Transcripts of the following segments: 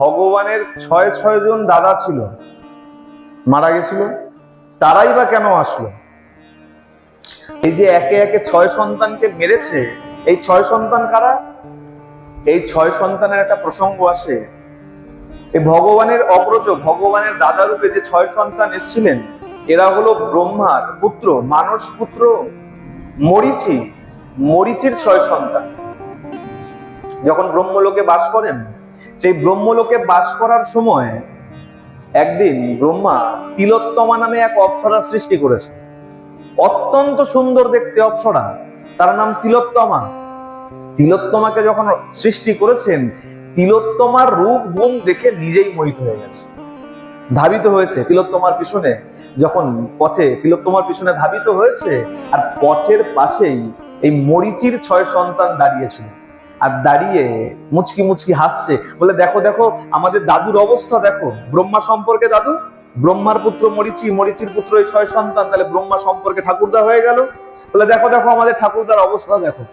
ভগবানের ছয় ছয় জন দাদা ছিল। মারা গেছিল। তারাই বা কেন আসলো? এই যে একে একে ছয় সন্তানকে মেরেছে, এই ছয় সন্তান কারা? এই ছয় সন্তানের একটা প্রসঙ্গ আসে। এই ভগবানের অগ্রজ ভগবানের দাদা রূপে যে ছয় সন্তান এসেছিলেন, এরা হলো ব্রহ্মার পুত্র, মানস পুত্র, মরিচি। মরিচির ছয় সন্তান। যখন ব্রহ্মলোকে বাস করেন সেই ব্রহ্মলোকে বাস করার সময় একদিন ব্রহ্মা তিলোত্তমা নামে এক অপ্সরা সৃষ্টি করেছে। অত্যন্ত সুন্দর দেখতে অপ্সরা। তার নাম তিলোত্তমা। তিলোত্তমাকে যখন সৃষ্টি করেছেন, তিলোত্তমার রূপ গুণ দেখে নিজেই মোহিত হয়ে গেছে। ধাবিত হয়েছে তিলোত্তমার পিছনে। যখন পথে তিলোত্তমার পিছনে ধাবিত হয়েছে, আর পথের পাশেই এই মরিচির ছয় সন্তান দাঁড়িয়েছিল আর দাঁড়িয়ে মুচকি মুচকি হাসছে। বলে, দেখো দেখো, আমাদের দাদুর অবস্থা দেখো। ব্রহ্মা সম্পর্কে দাদু? ব্রহ্মার পুত্র মরিচি, মরিচির পুত্র এই ছয় সন্তান। তাহলে ব্রহ্মা সম্পর্কে ঠাকুরদা হয়ে গেল। বলে, দেখো দেখো, আমাদের ঠাকুরদার অবস্থা দেখো।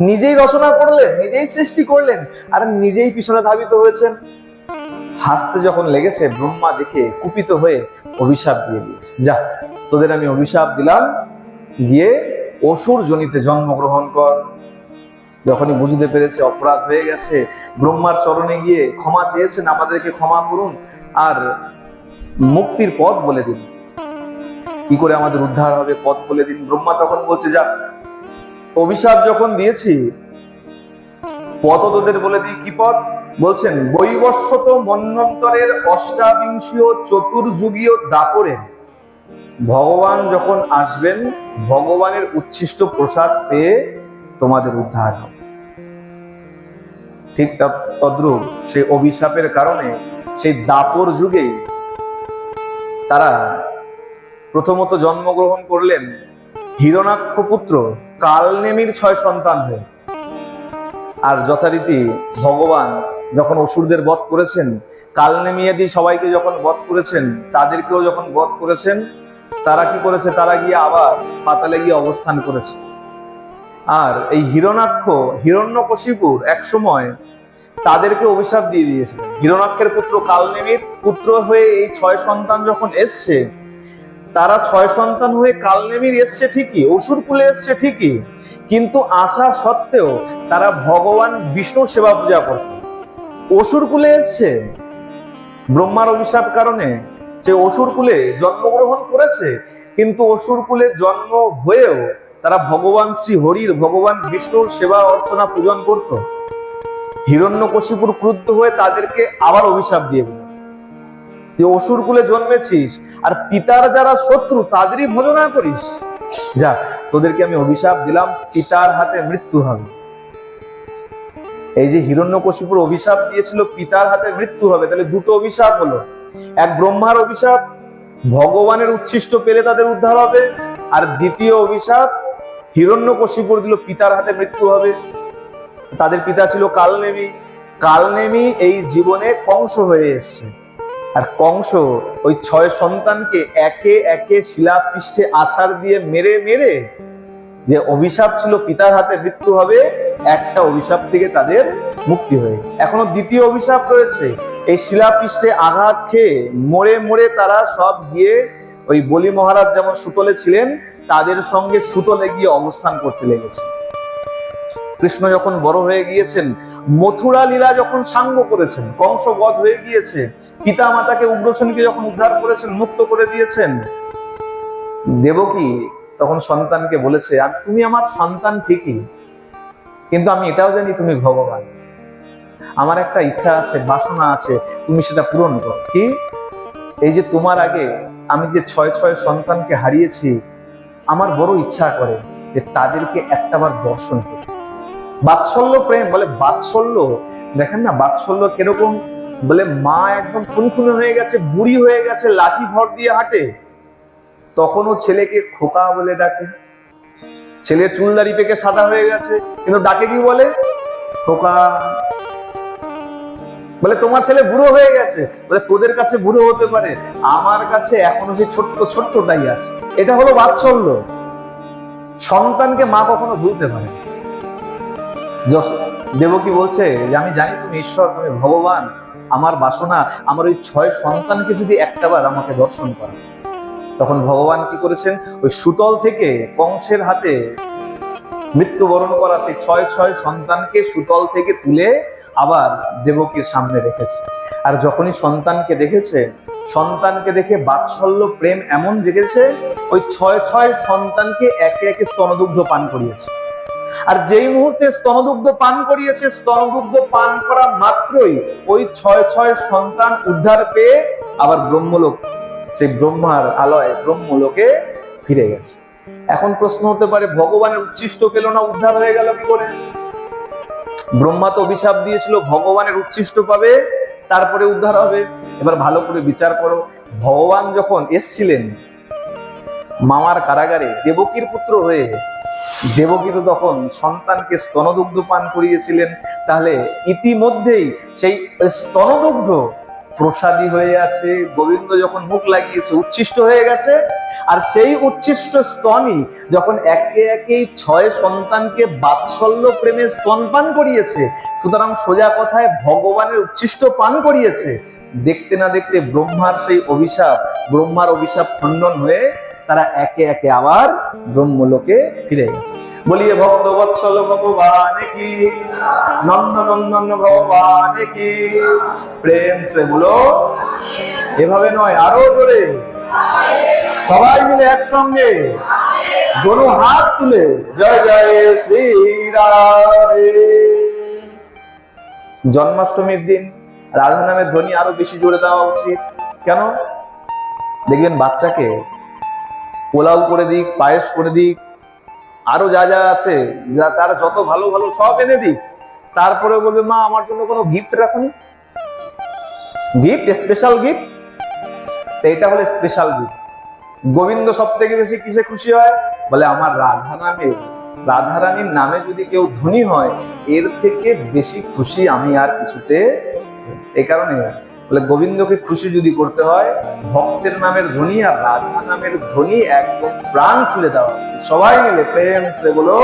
নিজেই রচনা করলেন, নিজেই সৃষ্টি করলেন, আর নিজেই পিছনে ধাবিত হয়েছেন। হাসতে যখন লেগেছে, ব্রহ্মা দেখে কুপিত হয়ে অভিশাপ দিয়ে দিয়েছে। যা, তোদের আমি অভিশাপ দিলাম। গিয়ে অসুর জনিতে জন্মগ্রহণ কর। যখনই বুঝতে পেরেছে অপরাধ হয়ে গেছে, ব্রহ্মার চরণে গিয়ে ক্ষমা চেয়েছেন, আমাদেরকে ক্ষমা করুন আর মুক্তির পথ বলে দিন। কি করে আমাদের উদ্ধার হবে, পথ বলে দিন। ব্রহ্মা তখন বলছে, যা, অভিশাপ যখন দিয়েছি, পথ তোদের বলে দিই, কি পথ? বলছেন বৈবস্বত মন্বন্তরের অষ্টাবিংশীয় চতুর্যুগীয় দাপরে ভগবান যখন আসবেন, ভগবানের উচ্ছিষ্ট প্রসাদ পেয়ে তোমাদের উদ্ধার হবে। ঠিক তদ্রূপ সেই অভিশাপের কারণে সেই দাপর যুগে তারা প্রথমত জন্মগ্রহণ করলেন হিরণাক্ষ পুত্র কালনেমির ছয় সন্তান হয়ে। আর যথারীতি ভগবান যখন অসুরদের বধ করেছেন, কালনেমিয়াদি সবাইকে যখন বধ করেছেন, তাদেরকেও যখন বধ করেছেন, তারা কি করেছে? তারা গিয়ে আবার পাতালে গিয়ে অবস্থান করেছে। আর এই হিরণাক্ষ, হিরণ্যকশিপুর এক সময় তাদেরকে অভিশাপ দিয়ে দিয়েছিল। হিরণাক্ষের পুত্র কালনেমির পুত্র হয়ে এই ছয় সন্তান যখন এসছে, তারা ছয় সন্তান হয়ে কালনেমির এসছে ঠিকই, অসুর কুলে এসছে ঠিকই, কিন্তু আসা সত্ত্বেও তারা ভগবান বিষ্ণু সেবা পূজা করত। অসুর কুলে এসছে, ব্রহ্মার অভিশাপ কারণে যে অসুর কুলে জন্মগ্রহণ করেছে, কিন্তু অসুর কুলে জন্ম হয়েও তারা ভগবান শ্রী হরির, ভগবান বিষ্ণুর সেবা অর্চনা, পূজন করত। হিরণ্যকশিপুর ক্রুদ্ধ হয়ে তাদেরকে আবার অভিশাপ দিয়ে দিল। যে অসুর কুলে জন্মেছিস, আর পিতার যারা শত্রু, তাদেরই ভজনা করিস। যা, তোদেরকে আমি অভিশাপ দিলাম, পিতার হাতে মৃত্যু হবে। এই যে হিরণ্যকশিপুর অভিশাপ দিয়েছিল, পিতার হাতে মৃত্যু হবে, তাহলে দুটো অভিশাপ হলো। এক ব্রহ্মার অভিশাপ, ভগবানের উচ্ছিষ্ট পেলে তাদের উদ্ধার হবে, আর দ্বিতীয় অভিশাপ হিরণ্যকশিপুর দিল, পিতার হাতে মৃত্যু হবে। তাদের পিতা ছিল কালনেমি। কালনেমি এই জীবনে কংস হয়ে এসছে। আর কংস ওই ছয় সন্তানকে একে একে শিলাপৃষ্ঠে আছাড় দিয়ে মেরে মেরে যে অভিশাপ ছিল পিতার হাতে মৃত্যু হবে, একটা অভিশাপ থেকে তাদের মুক্তি হয়ে। এখনও দ্বিতীয় অভিশাপ রয়েছে। এই শিলাপৃষ্ঠে আঘাত খেয়ে মরে মরে তারা সব গিয়ে ওই বলি মহারাজ যেমন সুতলে ছিলেন, তাদের সঙ্গে সুতলে গিয়ে অবস্থান করতে লেগেছে। কৃষ্ণ যখন বড় হয়ে গিয়েছেন, মথুরা লীলা যখন সাঙ্গ করেছেন কংস বধ হয়ে গিয়েছে পিতা মাতাকে উগ্রসেনকে যখন উদ্ধার করেছেন, মুক্ত করে দিয়েছেন, দেবকী তখন সন্তানকে বলেছে, আর তুমি আমার সন্তান ঠিকই, কিন্তু আমি এটাও জানি তুমি ভগবান। আমার একটা ইচ্ছা আছে, বাসনা আছে, তুমি সেটা পূরণ করো। কি? এই যে তোমার আগে আমি যে ছয় ছয় সন্তানকে হারিয়েছি, আমার বড় ইচ্ছা করে যে তাদেরকে একটাবার দর্শন করতে বাৎসল্য প্রেম, বলে বাৎসল্য, দেখেন না, বাৎসল্য কীরকম? বলে মা একদম খুনখুনে হয়ে গেছে, বুড়ি হয়ে গেছে, লাঠি ভর দিয়ে হাঁটে। তখনও ছেলেকে খোকা বলে ডাকে। ছেলের চুল দাড়ি পেকে সাদা হয়ে গেছে, কিন্তু ডাকে কি বলে? খোকা বলে, তোমার ছেলে বুড়ো হয়ে গেছে। বলে, তোদের কাছে বুড়ো হতে পারে। আমার কাছে এখনও সেই ছোট্ট, ছোট্টটাই আছে। এটা হলো বাৎসল্য। সন্তানকে মা কখনো ভুলতে পারে। দেবকী বলছে যে, আমি জানি তুমি ঈশ্বর, তুমি ভগবান। আমার বাসনা, আমার ওই ছয় সন্তানকে যদি একটাবার আমাকে দর্শন করে। তখন ভগবান কি করেছেন? ওই সুতল থেকে কংসের হাতে মৃত্যুবরণ করা সেই ছয় ছয় সন্তানকে সুতল থেকে তুলে আবার দেবকীর সামনে রেখেছে। আর যখনই সন্তানকে দেখেছে, সন্তানকে দেখে বাৎসল্য প্রেম এমন জেগেছে, ওই ছয় ছয় সন্তানকে একে একে স্তনদুগ্ধ পান করিয়েছে। আর যেই মুহূর্তে স্তনদুগ্ধ পান করিয়েছে, স্তনদুগ্ধ পান করা মাত্রই ওই ছয় ছয় সন্তান উদ্ধার পেয়ে আবার ব্রহ্মলোক, সেই ব্রহ্মার আলয়, ব্রহ্মলোকে ফিরে গেছে। এখন প্রশ্ন হতে পারে, ভগবানের উচ্ছিষ্ট পেল না উদ্ধার হয়ে গেল কি করে? ব্রহ্মা তো অভিশাপ দিয়েছিল, ভগবানের উচ্ছিষ্ট পাবে, তারপরে উদ্ধার হবে। এবার ভালো করে বিচার করো। ভগবান যখন এসছিলেন, মামার কারাগারে, দেবকীর পুত্র হয়ে, দেবকী তো তখন সন্তানকে স্তনদুগ্ধ পান করিয়েছিলেন, তাহলে ইতিমধ্যেই সেই স্তনদুগ্ধ প্রসাদী হয়ে আছে, গোবিন্দ যখন মুখ লাগিয়েছে, উচ্ছিষ্ট হয়ে গেছে, আর সেই উচ্ছিষ্ট স্তনই যখন একে একে ছয় সন্তানকে বাৎসল্য প্রেমে স্তনপান করিয়েছে, সুতরাং সোজা কথায় ভগবানের উচ্ছিষ্ট পান করিয়েছে, দেখতে না দেখতে ব্রহ্মার সেই অভিশাপ, ব্রহ্মার অভিশাপ খণ্ডন হয়ে তারা একে একে আবার ব্রহ্মলোকে ফিরে গেছে। বলিয়ে ভক্ত বৎসল ভগবান কি? নন্দনন্দন ভগবান কি? প্রেম সে বলো এভাবে নয়, আরও জোরে। সবাই মিলে একসঙ্গে দোনো হাত তুলে জয় জয় শ্রী জন্মাষ্টমীর দিন রাধা নামের ধ্বনি আরও বেশি জোরে দেওয়া উচিত। কেন? দেখবেন বাচ্চাকে পোলাও করে দিক, পায়েস করে দিক আরও যা যা আছে, যা তার যত ভালো ভালো সব এনে দিক তারপরে বলবে, মা, আমার জন্য কোনো গিফট রাখুন। গিফট স্পেশাল গিফট এটা হলো স্পেশাল গিফট গোবিন্দ সব থেকে বেশি কিসে খুশি হয়? বলে, আমার রাধা নামে। রাধারানীর নামে যদি কেউ ধনী হয়, এর থেকে বেশি খুশি আমি আর কিছুতে এই কারণে বলে, গোবিন্দকে খুশি যদি করতে হয়, ভক্তের নামের ধ্বনি আর রাধা নামের ধ্বনি একদম প্রাণ খুলে দেওয়া। সবাই মিলে প্রেম সে বলো